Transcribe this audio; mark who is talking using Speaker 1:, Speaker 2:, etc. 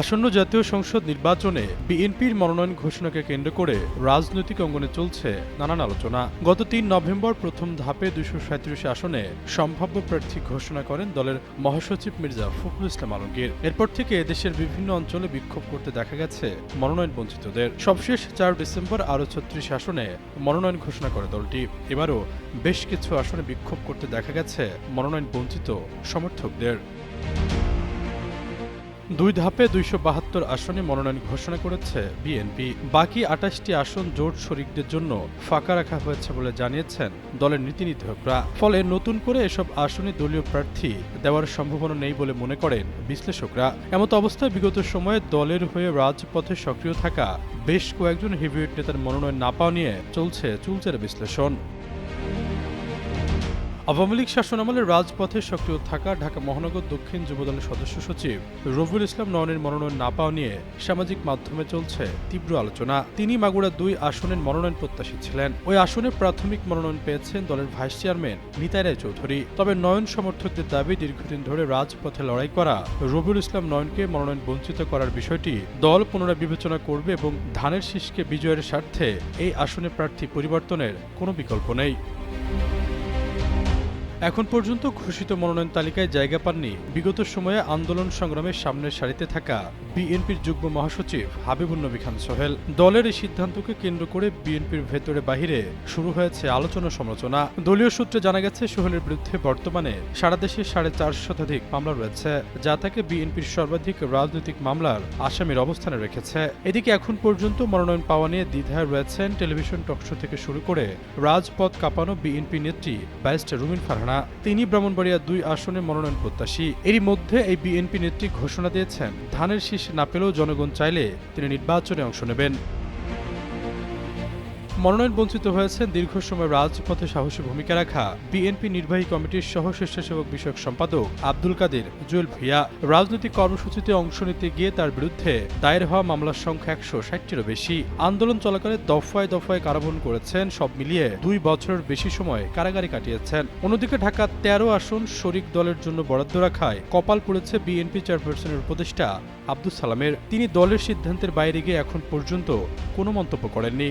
Speaker 1: আসন্ন জাতীয় সংসদ নির্বাচনে বিএনপির মনোনয়ন ঘোষণাকে কেন্দ্র করে রাজনৈতিক অঙ্গনে চলছে নানান আলোচনা। গত তিন নভেম্বর প্রথম ধাপে দুশো সাঁত্রিশ আসনে সম্ভাব্য প্রার্থী ঘোষণা করেন দলের মহাসচিব মির্জা ফখরুল ইসলাম আলমগীর। এরপর থেকে দেশের বিভিন্ন অঞ্চলে বিক্ষোভ করতে দেখা গেছে মনোনয়ন বঞ্চিতদের। সবশেষ চার ডিসেম্বর আরও ছত্রিশ আসনে মনোনয়ন ঘোষণা করে দলটি। এবারও বেশ কিছু আসনে বিক্ষোভ করতে দেখা গেছে মনোনয়ন বঞ্চিত সমর্থকদের। দুই ধাপে দুইশো বাহাত্তর আসনে মনোনয়ন ঘোষণা করেছে বিএনপি। বাকি আটাশটি আসন জোট শরিকদের জন্য ফাঁকা রাখা হয়েছে বলে জানিয়েছেন দলের নীতি নির্ধারকরা ফলে নতুন করে এসব আসনে দলীয় প্রার্থী দেওয়ার সম্ভাবনা নেই বলে মনে করেন বিশ্লেষকরা। এমত অবস্থায় বিগত সময়ে দলের হয়ে রাজপথে সক্রিয় থাকা বেশ কয়েকজন হেভিওয়েট নেতার মনোনয়ন না পাওয়া নিয়ে চলছে চুলচেরা বিশ্লেষণ। আওয়ামী লীগ শাসনামলে রাজপথে সক্রিয় থাকা ঢাকা মহানগর দক্ষিণ যুবদলের সদস্য সচিব রবিউল ইসলাম নয়নের মনোনয়ন না পাওয়া নিয়ে সামাজিক মাধ্যমে চলছে তীব্র আলোচনা। তিনি মাগুরা দুই আসনের মনোনয়ন প্রত্যাশী ছিলেন। ওই আসনে প্রাথমিক মনোনয়ন পেয়েছেন দলের ভাইস চেয়ারম্যান নিতাই রায় চৌধুরী। তবে নয়ন সমর্থকদের দাবি, দীর্ঘদিন ধরে রাজপথে লড়াই করা রবিউল ইসলাম নয়নকে মনোনয়ন বঞ্চিত করার বিষয়টি দল পুনরায় বিবেচনা করবে এবং ধানের শীষকে বিজয়ের স্বার্থে এই আসনে প্রার্থী পরিবর্তনের কোনো বিকল্প নেই। এখন পর্যন্ত ঘোষিত মনোনয়ন তালিকায় জায়গা পাননি বিগত সময়ে আন্দোলন সংগ্রামের সামনের সারিতে থাকা বিএনপির যুগ্ম মহাসচিব হাবিবুল নবী খান সোহেল। দলের এই সিদ্ধান্তকে কেন্দ্র করে বিএনপির ভেতরে বাহিরে শুরু হয়েছে আলোচনা সমালোচনা। দলীয় সূত্রে জানা গেছে, সোহেলের বিরুদ্ধে বর্তমানে সারা দেশে সাড়ে চার শতাধিক মামলা রয়েছে, যা তাকে বিএনপির সর্বাধিক রাজনৈতিক মামলার আসামির অবস্থানে রেখেছে। এদিকে এখন পর্যন্ত মনোনয়ন পাওয়া নিয়ে দ্বিধায় রয়েছেন টেলিভিশন টকশো থেকে শুরু করে রাজপথ কাঁপানো বিএনপি নেত্রী ব্যারিস্টার রুমিন ফারহানা। তিনি ব্রাহ্মণবাড়িয়া দুই আসনে মনোনয়ন প্রত্যাশী। এরই মধ্যে এই বিএনপি নেত্রী ঘোষণা দিয়েছেন, ধানের শীষ না পেলেও জনগণ চাইলে তিনি নির্বাচনে অংশ নেবেন। মনোনয়ন বঞ্চিত হয়েছেন দীর্ঘ সময় রাজপথে সাহসী ভূমিকা রাখা বিএনপি নির্বাহী কমিটির সহ স্বেচ্ছাসেবক বিষয়ক সম্পাদক আব্দুল কাদের জুয়েল ভুইয়া। রাজনৈতিক কর্মসূচিতে অংশ নিতে গিয়ে তার বিরুদ্ধে দায়ের হওয়া মামলার সংখ্যা একশো ষাটটিরও বেশি। আন্দোলন চলাকালে দফায় দফায় কারাবরণ করেছেন সব মিলিয়ে দুই বছরের বেশি সময় কারাগারে কাটিয়েছেন। অন্যদিকে ঢাকা তেরো আসন শরিক দলের জন্য বরাদ্দ রাখায় কপাল পড়েছে বিএনপি চেয়ারপারসনের উপদেষ্টা আব্দুল সালামের। তিনি দলের সিদ্ধান্তের বাইরে গিয়ে এখন পর্যন্ত কোনো মন্তব্য করেননি।